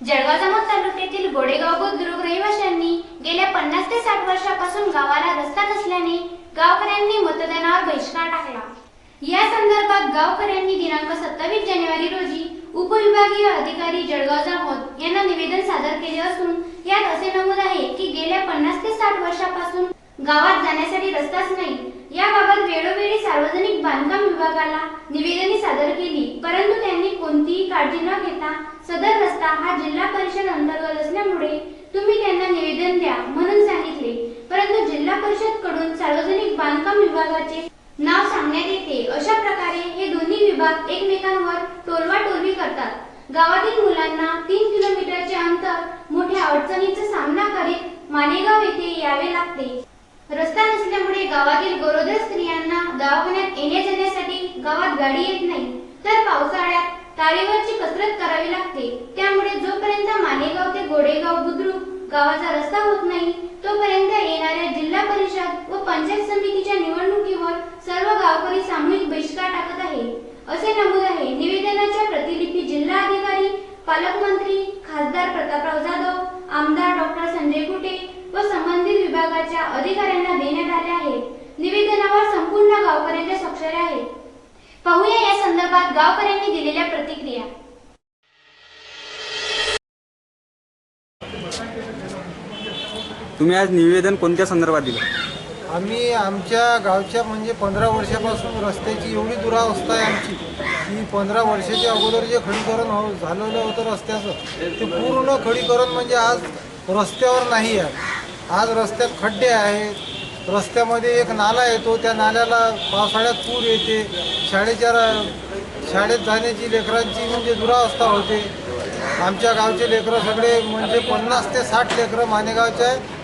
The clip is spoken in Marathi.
जळगाव जामोद तालुक्यातील गोडेगाव बुद्रुक रहिवाशांनी गेल्या पन्नास ते साठ वर्षापासून गावाला रस्ता नसल्याने गावकऱ्यांनी मतदानावर बहिष्कार टाकला. या संदर्भात गावकऱ्यांनी दिनांक सत्तावीस जानेवारी रोजी उपविभागीय अधिकारी जळगाव जामोद यांना निवेदन सादर केले असून यात असे नमूद आहे की गेल्या पन्नास ते साठ वर्षापासून गावात जाण्यासाठी रस्ताच नाही. याबाबत वेळोवेळी सार्वजनिक बांधकाम विभागाला निवेदने सादर केली परंतु सदर रस्ता हा जिल्हा परिषद अंतर्गत असल्यामुळे तुम्ही त्यांना निवेदन द्या म्हणून सांगितले. परंतु जिल्हा परिषदकडून सार्वजनिक बांधकाम विभागाचे नाव सांगण्यात येते. अशा प्रकारे हे दोन्ही विभाग एकमेकांवर टोलवा टोलवी करतात. गावातील मुलांना तीन किलोमीटरचे अंतर मोठ्या अडचणीचा सामना करीत मानेगाव येथे यावे लागते. रस्ता नसल्यामुळे गावातील गरोदर स्त्रियांना दवाखान्यात येण्या जाण्यासाठी गावात गाडी येत नाही तर पावसाळ्यात तारेवरची कसरत करावी लागते. त्यामुळे जोपर्यंत मानेगाव ते गोडेगाव बुद्रुक गावाचा रस्ता होत नाही तोपर्यंत येणाऱ्या जिल्हा परिषद व पंचायत समितीच्या निवडणुकीवर सर्व गावकरी सामूहिक बहिष्कार टाकत आहे. असे नमूद आहे निवेदनाच्या प्रतिलिपी जिल्हाधिकारी पालकमंत्री खासदार प्रतापराव जाधव आमदार डॉक्टर संजय कुटे व संबंधित विभागाच्या अधिकाऱ्यांना देण्यात आले आहे. निवेदनावर संपूर्ण गावकऱ्यांच्या स्वाक्षऱ्या आहेत. पाहूया या संदर्भात गावकऱ्यांनी दिलेल्या प्रतिक्रिया. तुम्ही आज निवेदन कोणत्या संदर्भात दिलं? आम्ही आमच्या गावच्या म्हणजे पंधरा वर्षापासून रस्त्याची एवढी दुरावस्था आहे आमची की पंधरा वर्षाच्या अगोदर जे खडीकरण हो झालेलं होतं रस्त्याचं ते पूर्ण खडीकरण म्हणजे आज रस्त्यावर नाही आहे. आज रस्त्यात खड्डे आहेत रस्त्यामध्ये एक नाला येतो त्या नाल्याला पावसाळ्यात पूर येते. शाळेच्या शाळेत जाण्याची लेकरांची म्हणजे दुरावस्था होते. आमच्या गावचे लेकरं सगळे म्हणजे पन्नास ते साठ लेकरं मानेगावचे आहे